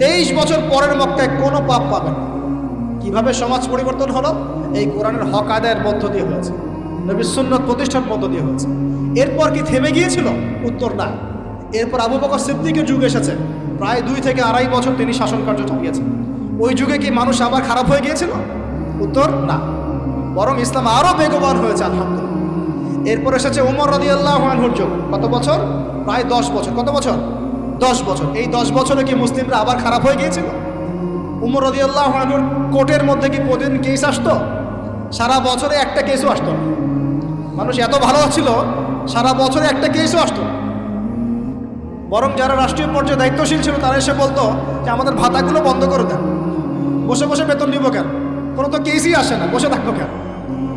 তেইশ বছর পরের মক্কায় কোনো পাপ পাবেন না। কীভাবে সমাজ পরিবর্তন হলো? এই কোরআনের হক আদায়ের মধ্য দিয়ে হয়েছে। নবী সুন্নত প্রতিষ্ঠার মধ্য দিয়ে হয়েছে। এরপর কি থেমে গিয়েছিল? উত্তর না। এরপর আবু বকর সিদ্দিকের যুগ এসেছে। প্রায় দুই থেকে আড়াই বছর তিনি শাসন কার্য চালিয়েছেন। ওই যুগে কি মানুষ আবার খারাপ হয়ে গিয়েছিল? উত্তর না। বরং ইসলাম আরও বেগবান হয়েছে, আলহামদুলিল্লাহ। এরপর এসেছে উমর রদি আল্লাহ যুগ। কত বছর? প্রায় দশ বছর। কত বছর? দশ বছর। এই দশ বছরে কি মুসলিমরা আবার খারাপ হয়ে গিয়েছিল? উমর রদি আল্লাহ কোর্টের মধ্যে কি প্রতিদিন কেস আসতো? সারা বছরে একটা কেসও আসতো মানুষ এত ভালো ছিল, সারা বছরে একটা কেসও আসতো বরং যারা রাষ্ট্রীয় পর্যায়ে দায়িত্বশীল ছিল, তারা এসে বলতো যে, আমাদের ভাতাগুলো বন্ধ করে দেন। বসে বসে বেতন নিব কেন? কোনো তো কেসই আসে না, বসে থাকব কেন?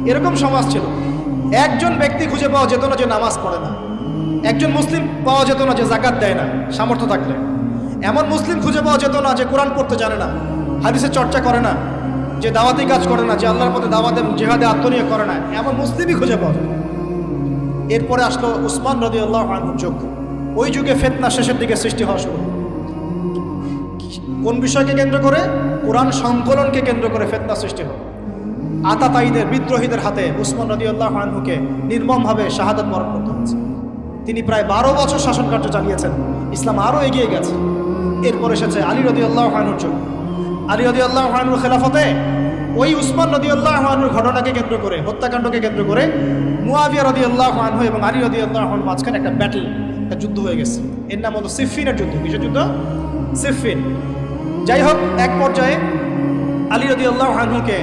এরকম সমাজ ছিল। একজন ব্যক্তি খুঁজে পাওয়া যেত না যে, নামাজ পড়ে না। একজন মুসলিম পাওয়া যেত না যে জাকাত দেয় না, সামর্থ্য থাকলে। এমন মুসলিম খুঁজে পাওয়া যেত না যে কোরআন পড়তে জানে না হাদিসের চর্চা করে না, যে দাওয়াতি কাজ করে না, যে আল্লাহর পথে দাওয়াতে জেহাদে আত্মনিয়োগ করে না, এমন মুসলিমই খুঁজে পাওয়া যেত এরপরে আসলো উসমান রদি আল্লাহ যুগ। ওই যুগে ফেতনা শেষের দিকে সৃষ্টি হওয়া শুরু। কোন বিষয়কে কেন্দ্র করে? কোরআন সংকলনকে কেন্দ্র করে ফেতনা সৃষ্টি হল। আতাতাইদের, বিদ্রোহীদের হাতে উসমান রদি আল্লাহ আনহুকে নির্মমভাবে শাহাদত মরণ করতে হয়েছে। তিনি প্রায় বারো বছর শাসন কার্য চালিয়েছেন। ইসলাম আরও এগিয়ে গেছে। এরপর এসেছে আলী রদি আল্লাহ আনুর যুগ। আলী রদি আল্লাহ আনুর খেলাফতে ওই উসমান রদি আল্লাহ আনুর ঘটনাকে কেন্দ্র করে, হত্যাকাণ্ডকে কেন্দ্র করে মুয়াবিয়া রদি আল্লাহ আনহু এবং আলী রদি আল্লাহ আনহুর মাঝখানে একটা ব্যাটল একটা যুদ্ধ হয়ে গেছে। এর নাম হলো সিফিনের যুদ্ধ। কিসের যুদ্ধ? সিফিন। যাই হোক, এক পর্যায়ে আলী রদি আল্লাহ আনহুকে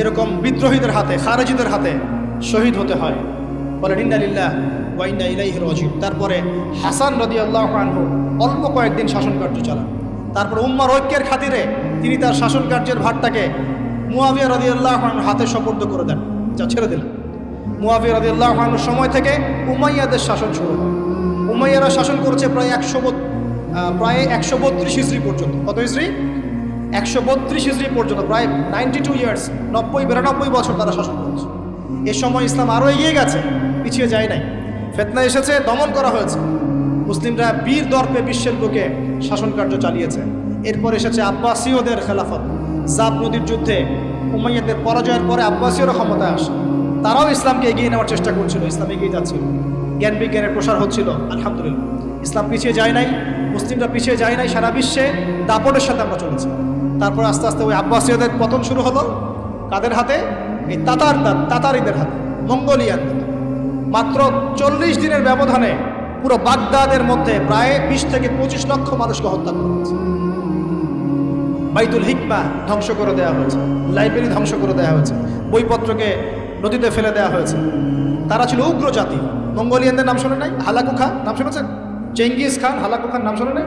এরকম বিদ্রোহীদের হাতে, খারেজিদের হাতে শহীদ হতে হয়। বলেন ইন্দালিল্লাহ ওয়াইন্না ইলাইহি তারপরে হাসান রদি আল্লাহ অল্প কয়েকদিন শাসন কার্য চালান। তারপর উম্মার ঐক্যের খাতিরে তিনি তার শাসন কার্যের ভারটাকে মুয়াবিয়া রদি আল্লাহ হাতে সপর্দ করে দেন। যা ছেড়ে দিলেন। মুয়াবিয়া রদি আল্লাহ সময় থেকে উমাইয়াদের শাসন শুরু হয়। উমাইয়ারা শাসন করেছে প্রায় একশো প্রায় একশো বত্রিশ হিজড়ি পর্যন্ত। কত হিজড়ি? একশো বত্রিশ হিজড়ি পর্যন্ত, প্রায় নাইনটি টু ইয়ার্স নব্বই, বিরানব্বই বছর তারা শাসন করেছে। এ সময় ইসলাম আরও এগিয়ে গেছে, পিছিয়ে যায় নাই। ফেতনা এসেছে, দমন করা হয়েছে। মুসলিমরা বীর দর্পে বিশ্বের বুকে শাসন কার্য চালিয়েছে। এরপর এসেছে আব্বাসীয়দের খেলাফত। জাব নদীর যুদ্ধে উমাইয়াদের পরাজয়ের পরে আব্বাসীয়রা ক্ষমতায় আসে। তারাও ইসলামকে এগিয়ে নেওয়ার চেষ্টা করছিল, ইসলাম এগিয়ে যাচ্ছিল। জ্ঞান বিজ্ঞানের প্রসার হচ্ছিল, আলহামদুলিল্লাহ। ইসলাম পিছিয়ে যায় নাই, মুসলিমরা পিছিয়ে যায় নাই, সারা বিশ্বে দাপটের সাথে আমরা চলেছি। তারপর আস্তে আস্তে ওই আব্বাসীয়দের পতন শুরু হলো। কাদের হাতে? এই তাতার তাতারিদের হাতে, মঙ্গোলিয়ানদের। মাত্র চল্লিশ দিনের ব্যবধানে পুরো বাগদাদের মধ্যে প্রায় বিশ থেকে পঁচিশ লক্ষ মানুষকে হত্যা করা হয়েছে। বাইতুল হিকমা ধ্বংস করে দেওয়া হয়েছে, লাইব্রেরি ধ্বংস করে দেওয়া হয়েছে, বইপত্রকে নদীতে ফেলে দেওয়া হয়েছে। তারা ছিল উগ্র জাতি। মঙ্গোলিয়ানদের নাম শোনে নাই? হালাকু খান নাম শুনেছেন? চেঙ্গিস খান হালাকু খান নাম শোনে নাই?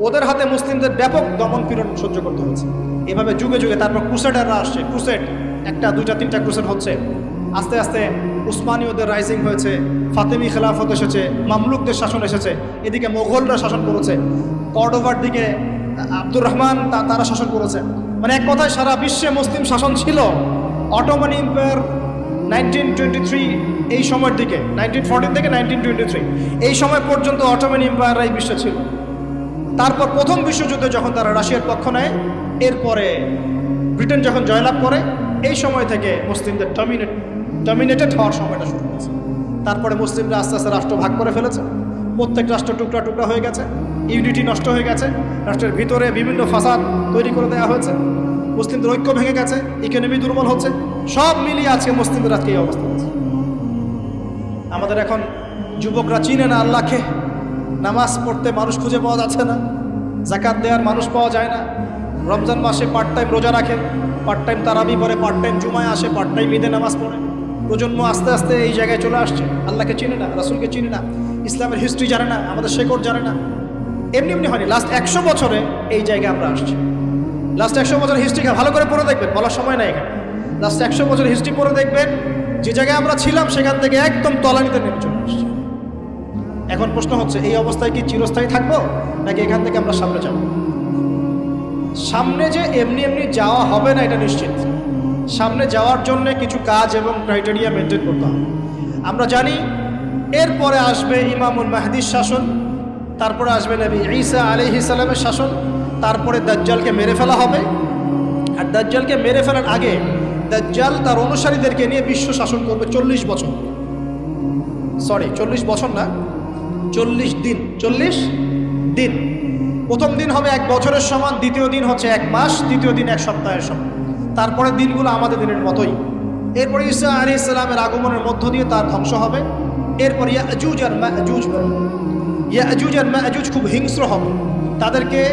ওদের হাতে মুসলিমদের ব্যাপক দমন পীড়ন সহ্য করতে হয়েছে। এভাবে যুগে যুগে তারপর ক্রুসেডাররা আসছে। ক্রুসেড, একটা, দুইটা, তিনটা ক্রুসেড হচ্ছে। আস্তে আস্তে উসমানীয়দের রাইজিং হয়েছে, ফাতেমি খেলাফত এসেছে, মামলুকদের শাসন এসেছে, এদিকে মোগলরা শাসন করেছে, কর্ডোভার দিকে আব্দুর রহমান তারা শাসন করেছে। মানে এক কথায় সারা বিশ্বে মুসলিম শাসন ছিল Ottoman empire nineteen twenty three এই সময়ের দিকে, নাইনটিন ফোরটিন থেকে নাইনটিন টোয়েন্টি থ্রি, এই সময় পর্যন্ত অটোমান এম্পায়ার এই বিশ্বে ছিল। তারপর প্রথম বিশ্বযুদ্ধে যখন তারা রাশিয়ার পক্ষ নেয়, এরপরে ব্রিটেন যখন জয়লাভ করে, এই সময় থেকে মুসলিমদের ডমিনেট ডমিনেটেড হওয়ার সময়টা শুরু হয়েছে। তারপরে মুসলিমরা আস্তে আস্তে রাষ্ট্র ভাগ করে ফেলেছে। প্রত্যেক রাষ্ট্র টুকরা টুকরা হয়ে গেছে, ইউনিটি নষ্ট হয়ে গেছে, রাষ্ট্রের ভিতরে বিভিন্ন ফাসাদ তৈরি করে দেওয়া হয়েছে। মুসলিমদের ঐক্য ভেঙে গেছে ইকোনমি দুর্বল হচ্ছে, সব মিলিয়ে আজকে মুসলিমদের আজকে এই অবস্থা হচ্ছে। আমাদের এখন যুবকরা চিনে না আল্লাহকে। নামাজ পড়তে মানুষ খুঁজে পাওয়া যাচ্ছে না জাকাত দেওয়ার মানুষ পাওয়া যায় না। রমজান মাসে পার্ট টাইম রোজা রাখে পার্ট টাইম তারাবি পরে পার্ট টাইম জুমায় আসে পার্ট টাইম ঈদে নামাজ পড়ে। প্রজন্ম আস্তে আস্তে এই জায়গায় চলে আসছে। আল্লাহকে চিনে না, রাসুলকে চিনে না, ইসলামের হিস্ট্রি জানে না, আমাদের শেকড় জানে না। এমনি এমনি হয়নি লাস্ট একশো বছরে এই জায়গায় আমরা আসছি। লাস্ট একশো বছরের হিস্ট্রি ভালো করে পড়ে দেখবেন, বলার সময় নাই এখানে। লাস্ট একশো বছরের হিস্ট্রি পড়ে দেখবেন, যে জায়গায় আমরা ছিলাম সেখান থেকে একদম তলানিতে নেমে চলে আসছি। এখন প্রশ্ন হচ্ছে, এই অবস্থায় কি চিরস্থায়ী থাকব, নাকি এখান থেকে আমরা সামনে যাব? সামনে যে এমনি এমনি যাওয়া হবে না, এটা নিশ্চিত। সামনে যাওয়ার জন্য কিছু কাজ এবং ক্রাইটেরিয়া মেনটেন করতে হবে। আমরা জানি, এরপরে আসবে ইমামুল মাহদির শাসন, তারপরে আসবে নবী ঈসা আলি সালামের শাসন, তারপরে দাজ্জালকে মেরে ফেলা হবে। আর দাজ্জালকে মেরে ফেলার আগে দাজ্জাল তার অনুসারীদেরকে নিয়ে বিশ্ব শাসন করবে চল্লিশ বছর। সরি চল্লিশ বছর না, চল্লিশ দিন চল্লিশ দিন। প্রথম দিন হবে এক বছরের সমান, দ্বিতীয় দিন হচ্ছে এক মাস তৃতীয় দিন এক সপ্তাহের সমান। তারপরে দিনগুলো আমাদের দিনের মতোই। এরপরে ঈসা আলী ইসলামের আগমনের মধ্য দিয়ে তার ধ্বংস হবে। এরপর ইয়াজুজ আর বেরোবে ইয়াজুজ আর মাজুজ খুব হিংস্র হবে। তাদেরকে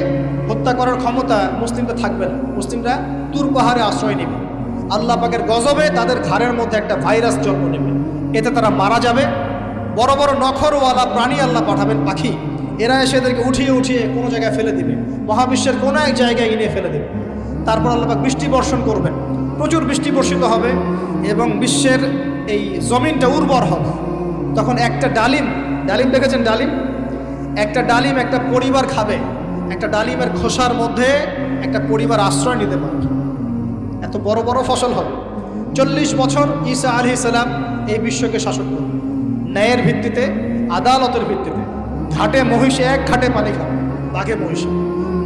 হত্যা করার ক্ষমতা মুসলিমরা থাকবে না। মুসলিমরা তুর পাহাড়ে আশ্রয় নেবে। আল্লাহ পাকের গজবে তাদের ঘাড়ের মধ্যে একটা ভাইরাস জন্ম নেবে। এতে তারা মারা যাবে। বড় বড় নখরওয়ালা প্রাণী আল্লাহ পাঠাবেন পাখি। এরা এসে এদেরকে উঠিয়ে উঠিয়ে কোনো জায়গায় ফেলে দিবে। মহাবিশ্বের কোনো এক জায়গায় এনে ফেলে দেবে। তারপর আল্লাপাক বৃষ্টি বর্ষণ করবেন। প্রচুর বৃষ্টি বর্ষিত হবে এবং বিশ্বের এই জমিনটা উর্বর হবে। তখন একটা ডালিম ডালিম দেখেছেন ডালিম? একটা ডালিম একটা পরিবার খাবে, একটা ডালিমের খোসার মধ্যে একটা পরিবার আশ্রয় নিতে পারবে এত বড় বড় ফসল হবে। চল্লিশ বছর ঈসা আলি সালাম এই বিশ্বকে শাসন করবে ন্যায়ের ভিত্তিতে, আদালতের ভিত্তিতে। ঘাটে মহিষে এক ঘাটে পানি খাবে, বাঘে মহিষে।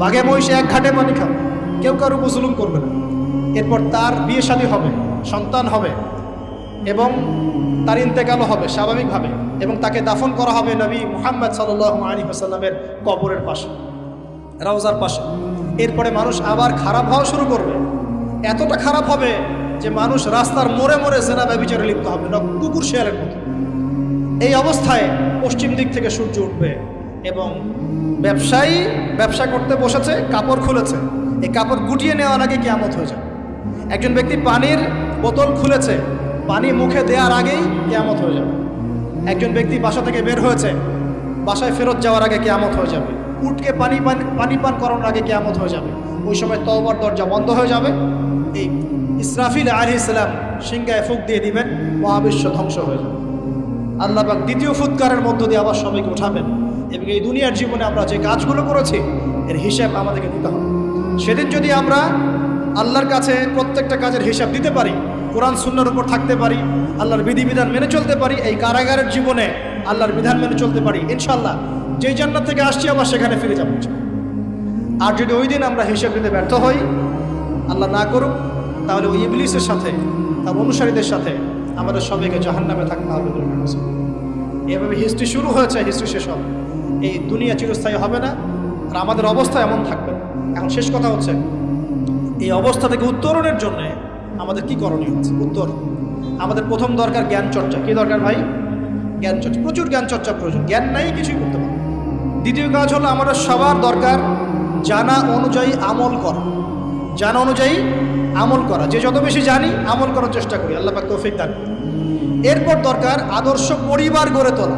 বাঘে মহিষে এক ঘাটে পানি খাবে। কেউ কারও মুসলুম করবে না। এরপর তার বিয়ে শাদী হবে, সন্তান হবে এবং তার ইন্তেকালও হবে স্বাভাবিকভাবে এবং তাকে দাফন করা হবে নবী মুহাম্মদ সাল্লাহ আলী হাসাল্লামের কবরের পাশে রাউজার পাশে। এরপরে মানুষ আবার খারাপ হওয়া শুরু করবে। এতটা খারাপ হবে যে মানুষ রাস্তার মোড়ে মোড়ে সেনা ব্যবচারে লিপ্ত হবে, না কুকুর শেয়ালের মতো। এই অবস্থায় পশ্চিম দিক থেকে সূর্য উঠবে এবং ব্যবসায়ী ব্যবসা করতে বসেছে, কাপড় খুলেছে। এই কাপড় গুটিয়ে নেওয়ার আগে কেয়ামত হয়ে যাবে। একজন ব্যক্তি পানির বোতল খুলেছে, পানি মুখে দেওয়ার আগেই কেয়ামত হয়ে যাবে। একজন ব্যক্তি বাসা থেকে বের হয়েছে, বাসায় ফেরত যাওয়ার আগে কেয়ামত হয়ে যাবে। উঠকে পানি পান পানি পান করানোর আগে কেয়ামত হয়ে যাবে। ওই সময় তওবার দরজা বন্ধ হয়ে যাবে। এই ইসরাফিল আলি ইসলাম সিংহায় ফুক দিয়ে দিবেন, মহাবিশ্ব ধ্বংস হয়ে যাবে। আল্লাহবাক দ্বিতীয় ফুৎকারের মধ্য দিয়ে আবার সবাইকে উঠাবেন। এবং এই দুনিয়ার জীবনে আমরা যে কাজগুলো করেছি, এর হিসাব আমাদেরকে দিতে হবে। সেদিন যদি আমরা আল্লাহর কাছে প্রত্যেকটা কাজের হিসাব দিতে পারি, কোরআন শূন্যর উপর থাকতে পারি, আল্লাহর বিধিবিধান মেনে চলতে পারি, এই কারাগারের জীবনে আল্লাহর বিধান মেনে চলতে পারি ইনশাল্লাহ যেই জান্নাত থেকে আসছি আবার সেখানে ফিরে যাব আর যদি ওই দিন আমরা হিসাব দিতে ব্যর্থ হই, আল্লাহ না করুক, তাহলে ওই ইবলিসের সাথে, তার অনুসারীদের সাথে আমাদের সবাইকে জাহান নামে থাকতে হবে। এভাবে হিস্ট্রি শুরু হয়েছে, হিস্ট্রি শেষ হবে এই দুনিয়া চিরস্থায়ী হবে না, আর আমাদের অবস্থা এমন থাকবে। এখন শেষ কথা হচ্ছে, এই অবস্থা থেকে উত্তরণের জন্য আমাদের কি করণীয় আছে? উত্তর। আমাদের প্রথম দরকার জ্ঞান চর্চা। কি দরকার ভাই? জ্ঞান চর্চা। প্রচুর জ্ঞান চর্চা প্রয়োজন। জ্ঞান নাই, কিছুই করতে পারব দ্বিতীয় কাজ হলো আমাদের সবার দরকার জানা অনুযায়ী আমল করা। জানা অনুযায়ী আমল করা। যে যত বেশি জানি, আমল করার চেষ্টা করি। আল্লাহ পাক তৌফিক দান এরপর দরকার আদর্শ পরিবার গড়ে তোলা।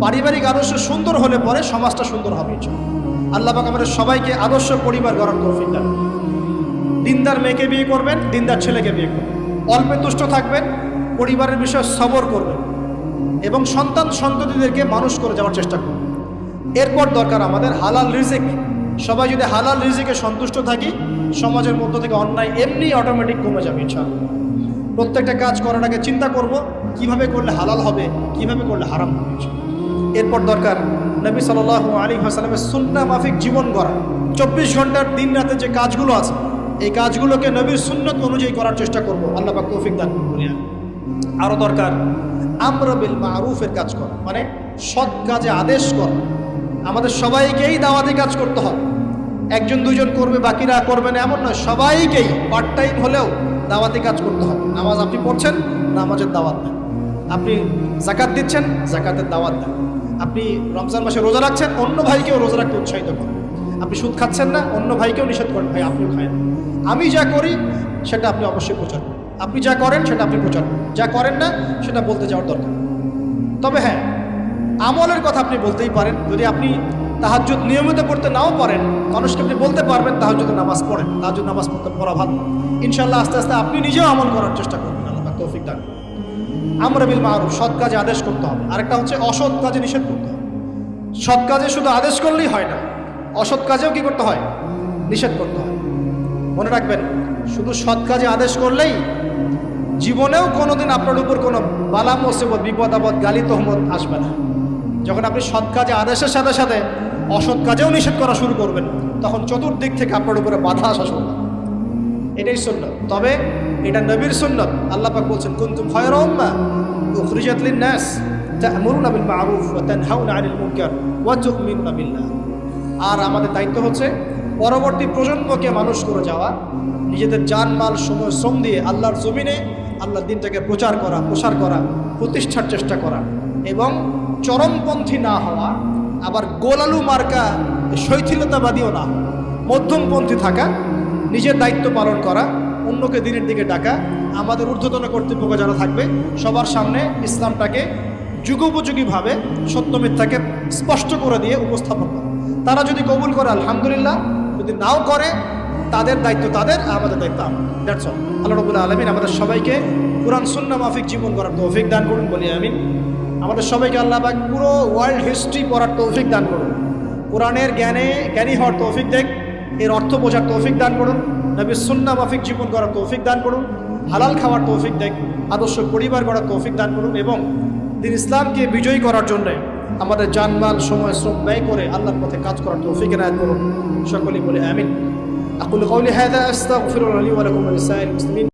পারিবারিক আদর্শ সুন্দর হলে পরে সমাজটা সুন্দর হবে। আল্লাহ পাক আমাদের সবাইকে আদর্শ পরিবার গড়ার তৌফিক দান। দিনদার মেয়েকে বিয়ে করবেন, দিনদার ছেলেকে বিয়ে করবেন। অল্পে তুষ্ট থাকবেন, পরিবারের বিষয়ে সবর করবেন এবং সন্তান সন্ততিদেরকে মানুষ করে যাওয়ার চেষ্টা করবেন। এরপর দরকার আমাদের হালাল রিজিক। সবাই যদি হালাল রিজিকে সন্তুষ্ট থাকি, সমাজের মধ্য থেকে অন্যায় এমনি অটোমেটিক কমে যাবে ইনশাআল্লাহ। প্রত্যেকটা কাজ করার আগে চিন্তা করব, কীভাবে করলে হালাল হবে, কীভাবে করলে হারাম হবে এরপর দরকার নবী সাল আলী হাসালামের সুন্না মাফিক জীবন গড়া। চব্বিশ ঘণ্টার দিন রাতে যে কাজগুলো আছে, এই কাজগুলোকে নবীর সুন্নত অনুযায়ী করার চেষ্টা করব। আল্লাহ পাক তৌফিক দান করুন। বলিয়া আরও দরকার, আমরা বিল মারুফের কাজ করা মানে সৎ কাজে আদেশ করা। আমাদের সবাইকেই দাওয়াতি কাজ করতে হবে। একজন দুজন করবে, বাকিরা করবে না, এমন নয়। সবাইকেই পার্ট টাইম হলেও দাওয়াতি কাজ করতে হবে। নামাজ আপনি পড়ছেন, নামাজের দাওয়াত দেন আপনি জাকাত দিচ্ছেন, জাকাতের দাওয়াত দেন। আপনি রমজান মাসে রোজা রাখছেন, অন্য ভাইকেও রোজা রাখতে উৎসাহিত করেন। আপনি সুদ খাচ্ছেন না, অন্য ভাইকেও নিষেধ করেন, ভাই আপনিও খায় আমি যা করি, সেটা আপনি অবশ্যই প্রচার আপনি যা করেন, সেটা আপনি প্রচার যা করেন না, সেটা বলতে যাওয়ার দরকার তবে হ্যাঁ আমলের কথা আপনি বলতেই পারেন। যদি আপনি তাহাজ্জুদ নিয়মিত পড়তে নাও পারেন, মানুষকে আপনি বলতে পারবেন, তাহাজ্জুদ নামাজ পড়েন। তাহাজ্জুদ নামাজ পড়তে পড়া ভালো। ইনশাল্লাহ আস্তে আস্তে আপনি নিজেও আমল করার চেষ্টা করবেন। আল্লাহ তৌফিক করুন। আমরা বিল মারুফ, সৎ কাজে আদেশ করতে হবে। আরেকটা হচ্ছে অসৎ কাজে নিষেধ করতে হবে। সৎ কাজে শুধু আদেশ করলেই হয় না, অসৎ কাজেও কি করতে হয়? নিষেধ করতে হয়। মনে রাখবেন, শুধু সৎ কাজে আদেশ করলেই জীবনেও কোনোদিন আপনার উপর কোনো বালা, মুসিবত, বিপদ, আপদ, গালি, তহমত আসবে না। যখন আপনি সৎ কাজে আদেশের সাথে সাথে অসৎ কাজেও নিষেধ করা শুরু করবেন, তখন চতুর্দিক থেকে আপনার উপরে বাধা আসা শুরু। এটাই সুন্নত। তবে এটা নবীর সুন্নত। আল্লাহ পাক বলছেন, কুনতুম খায়রা উম্মাহ উখরিজাত লিন-নাস তা'মুরুনা বিল মা'রুফ ওয়া তানহাউনা 'আনিল মুনকার ওয়া তু'মিনুনা বিল্লাহ। আর আমাদের দায়িত্ব হচ্ছে, পরবর্তী প্রজন্মকে মানুষ করে যাওয়া, নিজেদের জানমাল সময় শ্রম দিয়ে আল্লাহর জমিনে আল্লাহর দিনটাকে প্রচার করা, প্রসার করা, প্রতিষ্ঠার চেষ্টা করা এবং চরমপন্থী না হওয়া, আবার গোলালু মার্কা শৈথিলতাবাদীও না মধ্যমপন্থী থাকা নিজের দায়িত্ব পালন করা, অন্যকে দিনের দিকে ডাকা, আমাদের ঊর্ধ্বতন কর্তৃপক্ষ যারা থাকবে, সবার সামনে ইসলামটাকে যুগোপযোগীভাবে সত্য মিথ্যাকে স্পষ্ট করে দিয়ে উপস্থাপন করা। তারা যদি কবুল করে, আলহামদুলিল্লাহ, যদি নাও করে, তাদের দায়িত্ব তাদের আমাদের দায়িত্ব আমাদের দ্যাটস আল্লাহ রবুল্লাহ আলমিন আমাদের সবাইকে কোরআন সুন্না মাফিক জীবন করার তৌফিক দান করুন, বলি আমিন। আমাদের সবাইকে আল্লাহ পুরো ওয়ার্ল্ড হিস্ট্রি পড়ার তৌফিক দান করুন। কোরআনের জ্ঞানে জ্ঞানী হওয়ার তৌফিক দেখ। এর অর্থ বোঝার তৌফিক দান করুন। নবীর সুন্না মাফিক জীবন করার তৌফিক দান করুন। হালাল খাওয়ার তৌফিক দেখ আদর্শ পরিবার গড়ার তৌফিক দান করুন এবং দিন ইসলামকে বিজয়ী করার জন্যে আমাদের জানমাল সময়, শ্রম ব্যয় করে আল্লাহর পথে কাজ করার তৌফিক এনায়ত করুন। সকলেই বলে আমিন। আকুল কৌলি হায়দা আস্তাগফিরুল্লাহ লি ওয়া লাকুম ওয়া